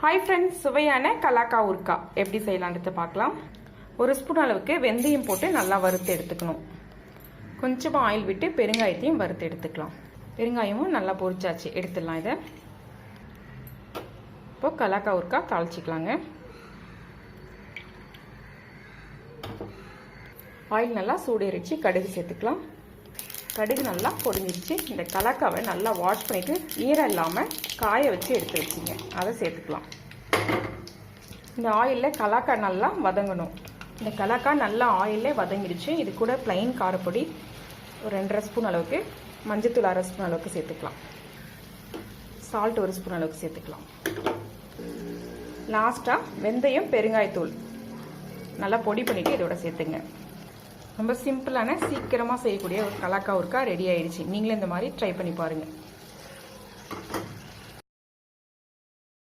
Hi friends சுவையான கலாக்கா உருக்கா எப்படி செய்யலான்றது பார்க்கலாம். ஒரு ஸ்பூன் அளவுக்கு வெந்தயம் போட்டு நல்லா வறுத்து எடுத்துக்கணும். கொஞ்சமாக ஆயில் விட்டு பெருங்காயத்தையும் வறுத்து எடுத்துக்கலாம். பெருங்காயமும் நல்லா பொரிச்சாச்சு எடுத்துடலாம் இதை. இப்போ கலாக்கா உருக்கா தாளிச்சிக்கலாங்க. ஆயில் நல்லா சூடேறிச்சு கடுகு சேர்த்துக்கலாம். கடுகு நல்லா பொடிஞ்சிருச்சு இந்த கலக்காவை நல்லா வாஷ் பண்ணிவிட்டு ஈரம் இல்லாமல் காய வச்சு எடுத்து வச்சிங்க. அதை சேர்த்துக்கலாம். இந்த ஆயிலில் கலாக்காய் நல்லா வதங்கணும். இந்த கலக்காய் நல்லா ஆயிலே வதங்கிடுச்சு இது கூட ப்ளைன் காரப்பொடி. ஒரு ரெண்டரை ஸ்பூன் அளவுக்கு மஞ்சத்தூள் அரை ஸ்பூன் அளவுக்கு சேர்த்துக்கலாம். சால்ட் ஒரு ஸ்பூன் அளவுக்கு சேர்த்துக்கலாம். லாஸ்ட்டாக வெந்தயம் பெருங்காயத்தூள். நல்லா பொடி பண்ணிவிட்டு இதோட சேர்த்துங்க. ரொம்ப சிம்பிளான சீக்கிரமாக செய்யக்கூடிய ஒரு கலாக்கா ஊருக்கா ரெடி ஆயிடுச்சு. நீங்களும் இந்த மாதிரி ட்ரை பண்ணி பாருங்கள்